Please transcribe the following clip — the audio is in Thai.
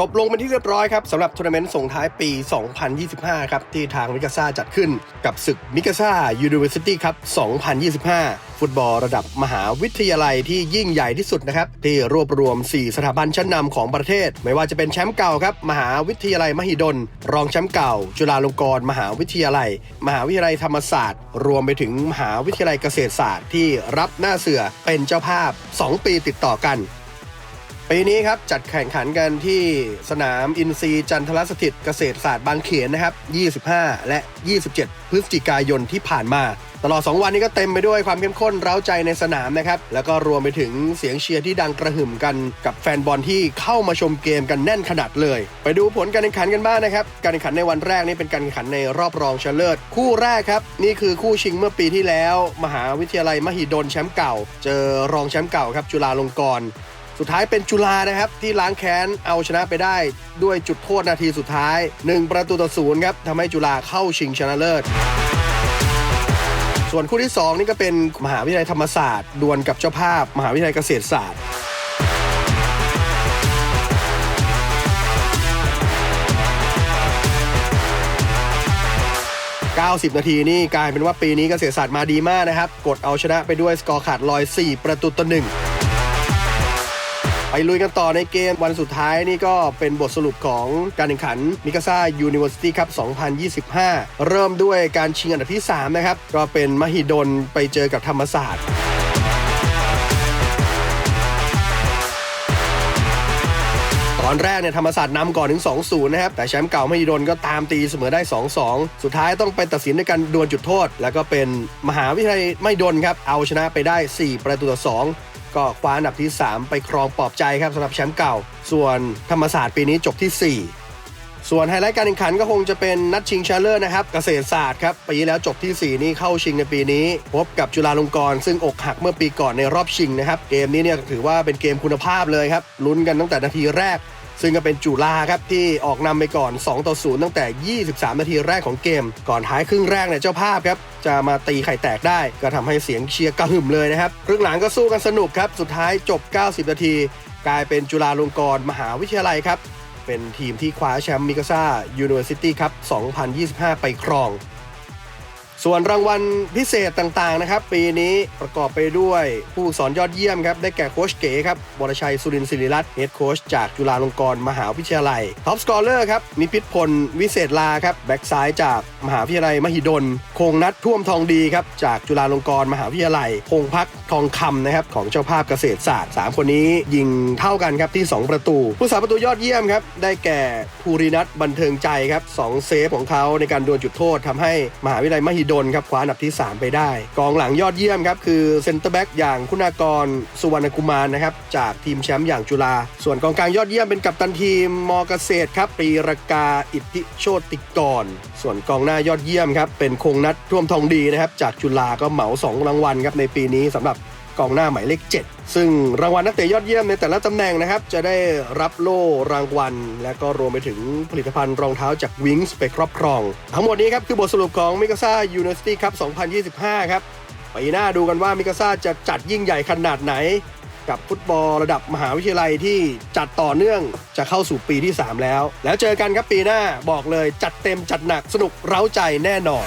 จบลงเป็นที่เรียบร้อยครับสำหรับทัวร์นาเมนต์ส่งท้ายปี 2025 ครับ ที่ทางมิกาซ่าจัดขึ้นกับศึกมิกาซ่า University ครับ 2025 ฟุตบอลระดับมหาวิทยาลัยที่ยิ่งใหญ่ที่สุดนะครับ ที่รวบรวม 4 สถาบันชั้นนำของประเทศ ไม่ว่าจะเป็นแชมป์เก่าครับ มหาวิทยาลัยมหิดล รองแชมป์เก่า จุฬาลงกรณ์มหาวิทยาลัย มหาวิทยาลัยธรรมศาสตร์ รวมไปถึงมหาวิทยาลัยเกษตรศาสตร์ ที่รับหน้าเสือเป็นเจ้าภาพ 2 ปีติดต่อกัน ปีนี้ครับจัดแข่งขันกันที่สนามอินซีย์จันทรสถิตเกษตรศาสตร์บางเขนนะครับ 25 และ 27 พฤศจิกายนที่ผ่านมา ตลอด 2 วันนี้ก็เต็มไปด้วยความเข้มข้นเร้าใจในสนามนะครับ แล้วก็รวมไปถึงเสียงเชียร์ที่ดังกระหึ่มกันกับแฟนบอลที่เข้ามาชมเกมกันแน่นขนาดเลย ไปดูผลการแข่งขันกันบ้างนะครับ การแข่งขันในวันแรกนี่เป็นการแข่งขันในรอบรองชนะเลิศคู่แรกครับนี่คือคู่ชิงเมื่อปีที่แล้ว มหาวิทยาลัยมหิดลแชมป์เก่า เจอรองแชมป์เก่าครับจุฬาลงกรณ์ สุดท้ายเป็นจุฬานะครับที่ล้างแค้นเอาชนะไปได้ ด้วยจุดโทษนาทีสุดท้าย 1 ประตูต่อศูนย์ครับทำให้จุฬาเข้าชิงชนะเลิศส่วนคู่ที่ 2 นี่ก็เป็นมหาวิทยาลัยธรรมศาสตร์ดวลกับเจ้าภาพ มหาวิทยาลัยเกษตรศาสตร์90 นาทีนี่กลายเป็นว่าปีนี้เกษตรศาสตร์มาดีมากนะครับ กดเอาชนะไปด้วยสกอร์ขาดลอย 4 ประตูต่อหนึ่ง ไปลุยกันต่อในเกมวันสุดท้ายนี่ก็เป็นบทสรุปของการแข่งขันมิกาซ่า University ครับ 2025 เริ่มด้วยการชิงอันดับที่ 3 นะครับ ก็เป็นมหิดลไปเจอกับธรรมศาสตร์ตอนแรกเนี่ยธรรมศาสตร์นำก่อนถึง 2-0 นะครับ แต่แชมป์เก่ามหิดลก็ตามตีเสมอได้ 2-2 สุดท้ายต้องไปตัดสินด้วยการดวลจุดโทษ แล้วก็เป็นมหาวิทยาลัยมหิดลครับ เอาชนะไปได้ 4 ประตูต่อ 2 ก็คว้าอันดับที่ 3 ไปครองปลอบใจครับสำหรับแชมป์เก่า ส่วนธรรมศาสตร์ปีนี้จบที่ 4 ส่วนไฮไลท์การแข่งขันก็คงจะเป็นนัดชิงชนะเลิศนะครับ เกษตรศาสตร์ครับปีแล้วจบที่ 4 นี่เข้าชิงในปีนี้ พบกับจุฬาลงกรณ์ซึ่งอกหักเมื่อปีก่อนในรอบชิงนะครับ เกมนี้เนี่ยถือว่าเป็นเกมคุณภาพเลยครับลุ้นกันตั้งแต่นาทีแรก ซึ่งก็เป็นจุฬาครับที่ออกนำไปก่อน 2 ต่อ 0 ตั้งแต่ 23 นาทีแรกของเกม ก่อนท้ายครึ่งแรกเนี่ยเจ้าภาพครับจะมาตีไข่แตกได้ ก็ทำให้เสียงเชียร์กระหึ่มเลยนะครับครึ่งหลังก็สู้กันสนุกครับ สุดท้ายจบ 90 นาที กลายเป็นจุฬาลงกรณ์มหาวิทยาลัยครับเป็นทีมที่คว้าแชมป์มิกาซ่า University ครับ 2025 ไปครอง ส่วนรางวัลพิเศษต่างๆนะครับ ปีนี้ประกอบไปด้วยผู้สอนยอดเยี่ยมครับ ได้แก่โค้ชเก๋ครับบรชัยสุรินทร์ศิริรัตน์เฮดโค้ชจากจุฬาลงกรณ์มหาวิทยาลัยท็อปสกอร์เลอร์ครับมีพิษพล วิเศษลาครับแบ็กซ้ายจากมหาวิทยาลัยมหิดล คงนัดท่วมทองดีครับจากจุฬาลงกรณ์มหาวิทยาลัยพงพัก ทองคำนะครับของเจ้าภาพเกษตรศาสตร์ 3 คนนี้ยิงเท่ากันครับที่ 2 ประตู ผู้สาประตูยอดเยี่ยมครับได้แก่ภูรินัทบันเทิงใจครับสองเซฟของเขาในการดวลจุดโทษทำให้มหาวิทยาลัยมหิดลครับคว้าอันดับที่ 3 ไปได้ กองหลังยอดเยี่ยมครับคือเซนเตอร์แบ็กอย่างคุณากรสุวรรณกุมารนะครับจากทีมแชมป์อย่างจุฬาส่วนกองกลางยอดเยี่ยมเป็นกัปตันทีมมเกษตรครับปรีรากาอิทธิโชติกร ส่วนกองหน้ายอดเยี่ยมครับเป็นคงนัดท่วมทองดีนะครับจากจุฬาก็เหมา 2 รางวัลครับในปีนี้สำหรับ กองหน้าหมายเลข 7 ซึ่งรางวัลนักเตะยอดเยี่ยมในแต่ละตำแหน่งนะครับ จะได้รับโล่รางวัล และก็รวมไปถึงผลิตภัณฑ์รองเท้าจากวิงส์ไปครอบครอง ทั้งหมดนี้ครับ คือบทสรุปของมิกาซ่ายูนิเวอร์ซิตี้ครับ 2025 ครับปีหน้าดูกันว่ามิกาซ่าจะจัดยิ่งใหญ่ขนาดไหน กับฟุตบอลระดับมหาวิทยาลัยที่จัดต่อเนื่องจะเข้าสู่ปีที่ 3 แล้ว แล้วเจอกันครับปีหน้าบอกเลยจัดเต็มจัดหนักสนุกเร้าใจแน่นอน